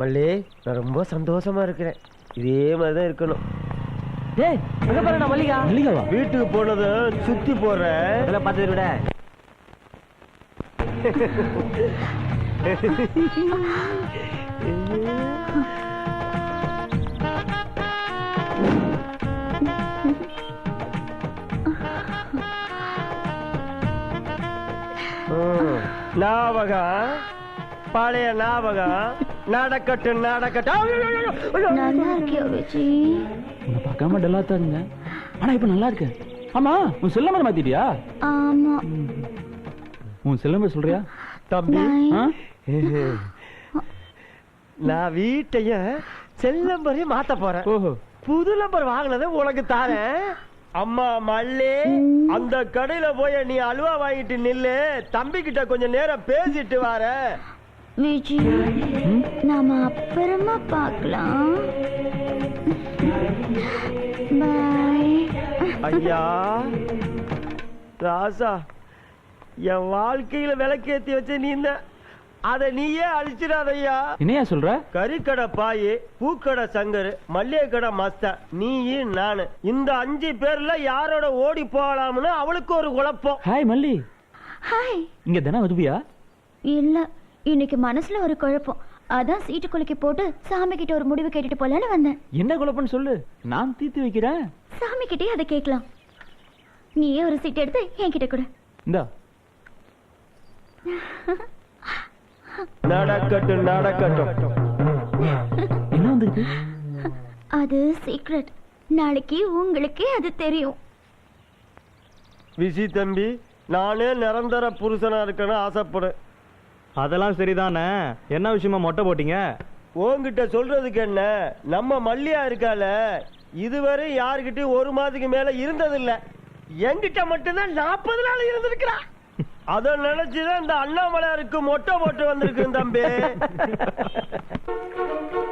மல்லி நான் ரொம்ப சந்தோஷமா இருக்கிறேன். இதே மாதிரி தான் இருக்கணும். டேய் எங்க பாருடா மல்லிகா? மல்லிகாவா? வீட்டுக்கு போனதை சுத்தி போறேன் அதெல்லாம் பார்த்து விட. ஞாபகம்? பழைய ஞாபகம்? நடக்கட்டு நடக்கட்டு. நல்லா இருக்கியா விஜி? உன்னை பார்க்காம டல்லா தான் இருந்தேன் ஆனா இப்ப நல்லா இருக்கு ஆமா உன் செல்ல நம்பர் மாத்திட்டியா? ஆமா. உன் செல்ல நம்பர் சொல்றியா? தம்பி? நான் வீட்டைய செல்லம்பரையும் மாத்த போறேன். ஓஹோ. புது நம்பர் வாங்கினதை உனக்கு தாரேன். அம்மா மல்லி அந்த கடையில போய் நீ அல்வா வாங்கிட்டு நில்லு. தம்பி கிட்ட கொஞ்சம் நேரம் பேசிட்டு வார நாம அப்புறமா பார்க்கலாம். பாய் ஐயா ராசா என் வாழ்க்கையில விளக்கேத்தி வச்ச நீ அதை நீயே அழிச்சிடாதய்யா என்னையா சொல்ற? கறிக்கடை பாயி பூக்கடை சங்கரு மல்லிகை கடை மஸ்தான் நீ நானு. இந்த அஞ்சு பேர்ல யாரோட ஓடி போகலாம்னு அவளுக்கு ஒரு குழப்பம். ஹாய் மல்லி. ஹாய் இங்க தானே வருவியா? இல்ல இன்னைக்கு மனசுல ஒரு குழப்பம். அதான் சீட்டு குலுக்கி போட்டு சாமி கிட்ட ஒரு முடிவு கேட்டுட்டு போலான்னு வந்தேன். என்ன குழப்பம்னு சொல்லு. நான் தீர்த்து வைக்கிறேன். சாமி கிட்டே அதை கேட்கலாம். நீயே ஒரு சீட் எடுத்து என்கிட்ட கொடு. இந்தா. நடக்கட்டும் நடக்கட்டும். என்ன வந்திருக்கு? அது சீக்ரெட் நாளைக்கு உங்களுக்கே அது தெரியும். விசி தம்பி நானே நிரந்தர புருஷனா இருக்கணும் ஆசைப்படும் அதெல்லாம் சரிதானே? என்ன விஷயமா மொட்டை போட்டீங்க? உன்கிட்ட சொல்றதுக்கு என்ன? நம்ம மல்லியா இருக்கால இதுவரை யாருக்கிட்டயும் ஒரு மாதத்துக்கு மேல இருந்ததில்ல. என்கிட்ட மட்டும்தான் நாற்பது நாள் இருந்திருக்கிறா. அத நினைச்சுதான் இந்த அண்ணாமலையாருக்கு மொட்டை போட்டு வந்திருக்கு தம்பி.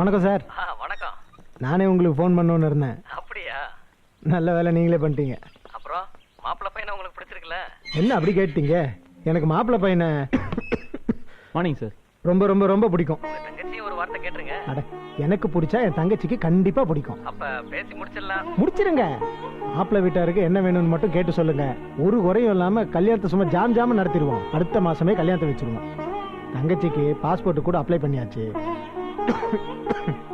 வணக்கம் சார். வணக்கம். நானே உங்களுக்கு ஃபோன் பண்ணணும்னு இருந்தேன். அப்படியா? நல்ல வேலை நீங்களே பண்ணிட்டீங்க. அப்புறம் மாப்பிள்ளை பையனை உங்களுக்கு பிடிச்சிருக்குல்ல? என்ன அப்படி கேட்டீங்க? எனக்கு மாப்பிள்ளை பையனை மார்னிங் சார் ரொம்ப ரொம்ப ரொம்ப பிடிக்கும். உங்க தங்கச்சியும் ஒரு வார்த்தை கேட்டுருங்க. அட எனக்கு பிடிச்சா என் தங்கச்சிக்கு கண்டிப்பா பிடிக்கும். அப்ப பேசி முடிச்சிடலாம். முடிச்சிருங்க. மாப்பிள்ளை வீட்டாருக்கு என்ன வேணும்னு மட்டும் கேட்டு சொல்லுங்க. ஒரு குறையும் இல்லாம கல்யாணத்தை சும்மா ஜாம் ஜாம நடத்திடுவோம். அடுத்த மாசமே கல்யாணத்தை வச்சிருவோம். தங்கச்சிக்கு பாஸ்போர்ட் கூட அப்ளை பண்ணியாச்சு.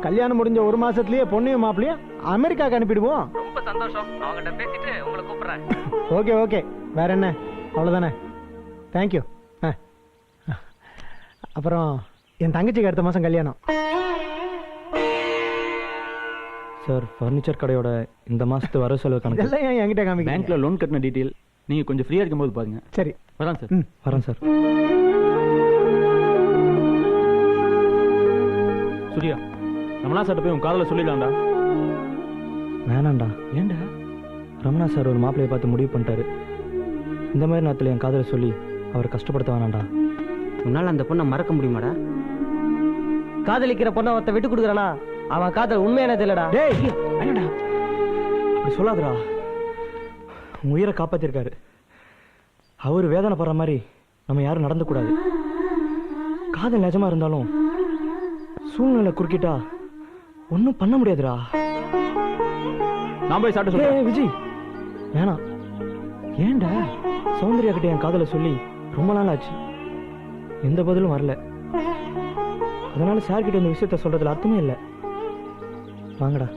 கல்யாணம் முடிஞ்ச ஒரு மாசத்துலயே பொண்ணையும் மாப்பிளையும் அமெரிக்காக்கு அனுப்பிடுவோம். ரொம்ப சந்தோஷம். அவங்ககிட்ட பேசிட்டு உங்களை கூப்பிடுறேன். Okay okay. வேற என்ன? அவ்வளோதானே தேங்க்யூ ஆ. அப்புறம் என் தங்கச்சிக்கு அடுத்த மாதம் கல்யாணம். சார் ஃபர்னிச்சர் கடையோட இந்த மாசத்து வர செலவு கணக்கு. இதெல்லாம் ஏன் என்கிட்ட காமிக்கிறீங்க? பேங்க்ல லோன் கட்டின டீட்டெயில் நீங்க கொஞ்சம் ஃப்ரீயா இருக்கும்போது பாருங்க. சரி. வரான் சார் ம். வரேன் சார் சூர்யா ரமணா சார்ட்ட போய் உன் காதல சொல்லிடலாம்டா. வேணாண்டா ஏன்டா? ரமணா சார் ஒரு மாப்பிள்ளையை பார்த்து முடிவு பண்ணிட்டாரு. இந்த மாதிரி நேரத்தில் என் காதலை சொல்லி அவரை கஷ்டப்படுத்த வேணாண்டா உன்னால அந்த பொண்ணை மறக்க முடியுமாடா? காதலிக்கிற பொண்ணை ஒருத்த விட்டு கொடுக்குறானா? அவன் காதல் உண்மையானது இல்லடா. டேய்! வேணாண்டா அப்படி சொல்லாதடா. உன் உயிரை காப்பாத்திருக்காரு. அவர் வேதனைப்படுற மாதிரி நம்ம யாரும் நடந்துக்கூடாது காதல் நிஜமா இருந்தாலும் சூழ்நிலை குறுக்கிட்டா ஒன்றும் பண்ண முடியாதுடா. நான் போய் சாப்பிட்டு சொல்றேன். விஜய் வேணாம் ஏன்டா? சௌந்தர்யா கிட்ட என் காதலை சொல்லி ரொம்ப நாள் ஆச்சு. எந்த பதிலும் வரல. அதனால சார் கிட்ட இந்த விஷயத்த சொல்றதுல அர்த்தமே இல்லை. வாங்கடா.